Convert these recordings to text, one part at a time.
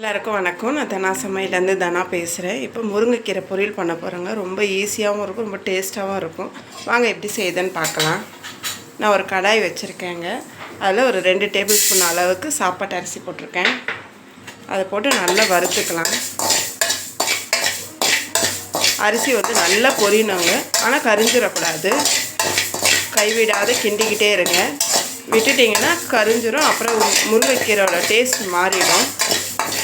எல்லாருக்கும் வணக்கம். நான் தனா சமையலேருந்து தனா பேசுகிறேன் இப்போ முருங்கைக்கீரை பொரியல் பண்ண போகிறேங்க ரொம்ப ஈஸியாகவும் இருக்கும் ரொம்ப டேஸ்ட்டாகவும் இருக்கும். வாங்க எப்படி செய்யுதுன்னு பார்க்கலாம். நான் ஒரு கடாய் வச்சுருக்கேங்க. அதில் ஒரு ரெண்டு டேபிள் ஸ்பூன் அளவுக்கு சாப்பாட்டு அரிசி போட்டிருக்கேன். அதை போட்டு நல்லா வறுத்துக்கலாம். அரிசி வந்து நல்லா பொரியணுங்க. ஆனால் கரிஞ்சிடக்கூடாது. கைவிடாத கிண்டிக்கிட்டே இருங்க. விட்டுட்டிங்கன்னா கரிஞ்சிரும். அப்புறம் முருங்கைக்கீரோட டேஸ்ட் மாறிடும்.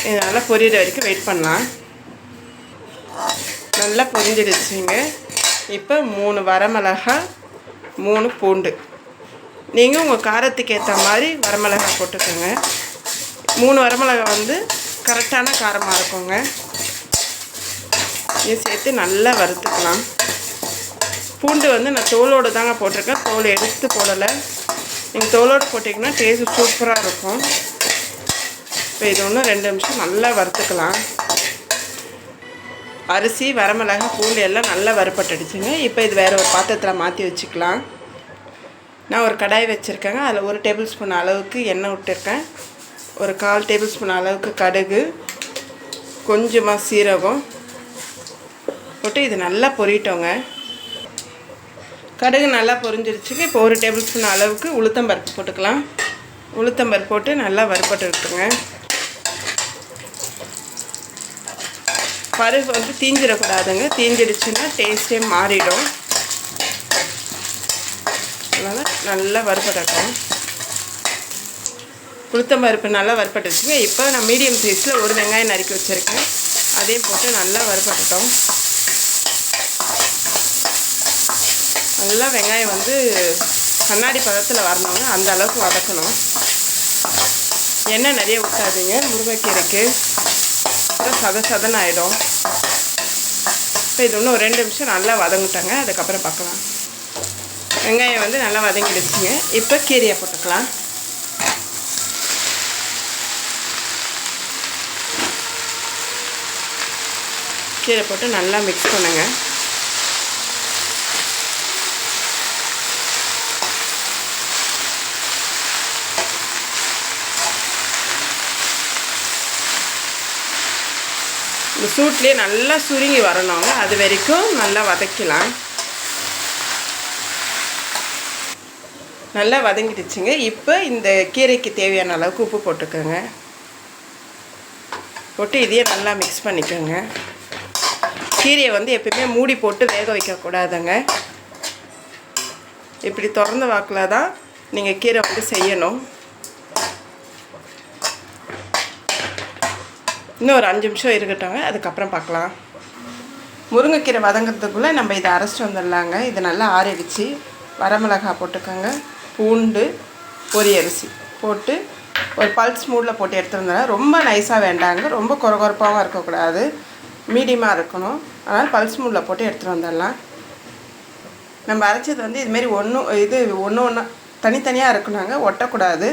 இது நல்லா பொரியிற வரைக்கும் வெயிட் பண்ணலாம். நல்லா பொரிஞ்சிடுச்சுங்க இப்போ மூணு வரமிளகா மூணு பூண்டு. நீங்கள் உங்கள் காரத்துக்கு ஏற்ற மாதிரி வரமிளகா போட்டுக்கோங்க. மூணு வரமிளகா வந்து கரெக்டான காரமாக இருக்குங்க. இதை சேர்த்து நல்லா வறுத்துக்கலாம். பூண்டு வந்து நான் தோலோடு தாங்க போட்டிருக்கேன். தோல் எடுத்து போடலை. நீங்கள் தோலோடு போட்டிங்கன்னா டேஸ்ட் சூப்பராக இருக்கும். இப்போ இது ஒன்று ரெண்டு நிமிஷம் நல்லா வறுத்துக்கலாம். அரிசி வரமிளகா பூண்டு எல்லாம் நல்லா வறுப்பட்டுடுச்சுங்க இப்போ இது வேறு ஒரு பாத்திரத்தில் மாற்றி வச்சுக்கலாம். நான் ஒரு கடாய் வச்சுருக்கேங்க. அதில் ஒரு டேபிள் ஸ்பூன் அளவுக்கு எண்ணெய் விட்டுருக்கேன். ஒரு கால் டேபிள் ஸ்பூன் அளவுக்கு கடுகு கொஞ்சமாக சீரகம் போட்டு இது நல்லா பொரியட்டோங்க கடுகு நல்லா பொரிஞ்சிருச்சுங்க. இப்போ ஒரு டேபிள் ஸ்பூன் அளவுக்கு உளுத்தம்பருப்பு போட்டுக்கலாம். உளுத்தம்பருப்பு போட்டு நல்லா வறுப்பட்டு விட்டுருங்க பருப்பு வந்து தீஞ்சிடக்கூடாதுங்க. தீஞ்சிடுச்சுன்னா டேஸ்ட்டே மாறிடும். அதனால் நல்லா வறுப்பட்டோம் உளுத்தம் பருப்பு நல்லா வறுப்பட்டுச்சுங்க இப்போ நான் மீடியம் சைஸில் ஒரு வெங்காயம் நறுக்கி வச்சுருக்கேன். அதையும் போட்டு நல்லா வறுப்பட்டோம் நல்லா வெங்காயம் வந்து கண்ணாடி பதத்தில் வரணுங்க அந்த அளவுக்கு வதக்கணும். எண்ணெய் நிறைய ஊற்றாதீங்க முருங்கைக்கீரைக்கு. சத சதன் ஆகிடும் இப்போ இது இன்னும் ரெண்டு நிமிஷம் நல்லா வதங்கிட்டாங்க. அதுக்கப்புறம் பார்க்கலாம். வெங்காயம் வந்து நல்லா வதங்கிடுச்சுங்க. இப்போ கீரையை போட்டுக்கலாம். கீரை போட்டு நல்லா மிக்ஸ் பண்ணுங்கள் இந்த சூட்லேயே நல்லா சுருங்கி வரணுங்க. அது வரைக்கும் நல்லா வதக்கலாம். நல்லா வதங்கிடுச்சுங்க. இப்போ இந்த கீரைக்கு தேவையான அளவுக்கு உப்பு போட்டுக்கோங்க. போட்டு இதையே நல்லா மிக்ஸ் பண்ணிக்கோங்க. கீரையை வந்து எப்பயுமே மூடி போட்டு வேக வைக்கக்கூடாதுங்க இப்படி திறந்த வாக்கில் தான் நீங்கள் கீரை வந்து செய்யணும். இன்னும் ஒரு அஞ்சு நிமிஷம் இருக்கட்டும் அதுக்கப்புறம் பார்க்கலாம். முருங்கைக்கீரை வதங்கிறதுக்குள்ளே நம்ம இதை அரைச்சிட்டு வந்துடலாங்க. இதை நல்லா ஆறிடுச்சு. வரமிளகா போட்டுக்கோங்க. பூண்டு பொரியரிசி போட்டு ஒரு பல்ஸ் மூடில் போட்டு எடுத்துருந்தேன். வந்துடலாம் ரொம்ப நைஸாக வேண்டாங்க. ரொம்ப குறகுறப்பாகவும் இருக்கக்கூடாது. மீடியமாக இருக்கணும். அதனால் பல்ஸ் மூடில் போட்டு எடுத்துகிட்டு வந்துடலாம். நம்ம அரைச்சது வந்து இதுமாரி ஒன்று இது ஒன்று ஒன்றா தனித்தனியாக இருக்கணுங்க. ஒட்டக்கூடாது.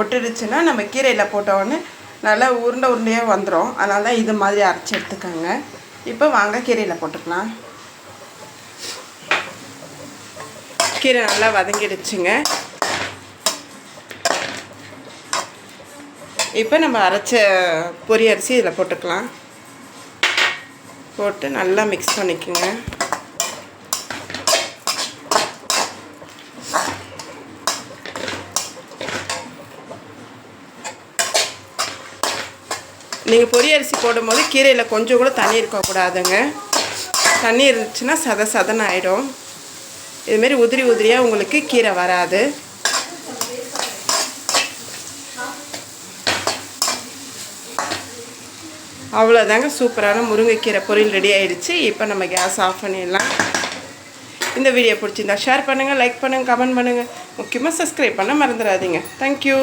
ஒட்டிடுச்சுன்னா நம்ம கீரையில் போட்டோடனே நல்லா உருண்டை உருண்டையாக வந்துடும் அதனால தான் இது மாதிரி அரைச்சி எடுத்துக்கோங்க. இப்போ வாங்க கீரையில் போட்டுக்கலாம். கீரை நல்லா வதங்கிடுச்சுங்க. இப்போ நம்ம அரைச்ச பொரி அரிசி இதில் போட்டுக்கலாம். போட்டு நல்லா மிக்ஸ் பண்ணிக்கோங்க. நீங்கள் பொரிய அரிசி போடும்போது கீரையில் கொஞ்சம் கூட தண்ணி இருக்கக்கூடாதுங்க தண்ணி இருந்துச்சுன்னா சத சதன் ஆகிடும் இதுமாரி உதிரி உதிரியாக உங்களுக்கு கீரை வராது. அவ்வளோதாங்க சூப்பரான முருங்கைக்கீரை பொரியல் ரெடி ஆகிடுச்சு இப்போ நம்ம கேஸ் ஆஃப் பண்ணிடலாம். இந்த வீடியோ பிடிச்சிருந்தா ஷேர் பண்ணுங்கள் லைக் பண்ணுங்கள் கமெண்ட் பண்ணுங்கள் முக்கியமாக சப்ஸ்கிரைப் பண்ண மறந்துடாதீங்க. தேங்க்யூ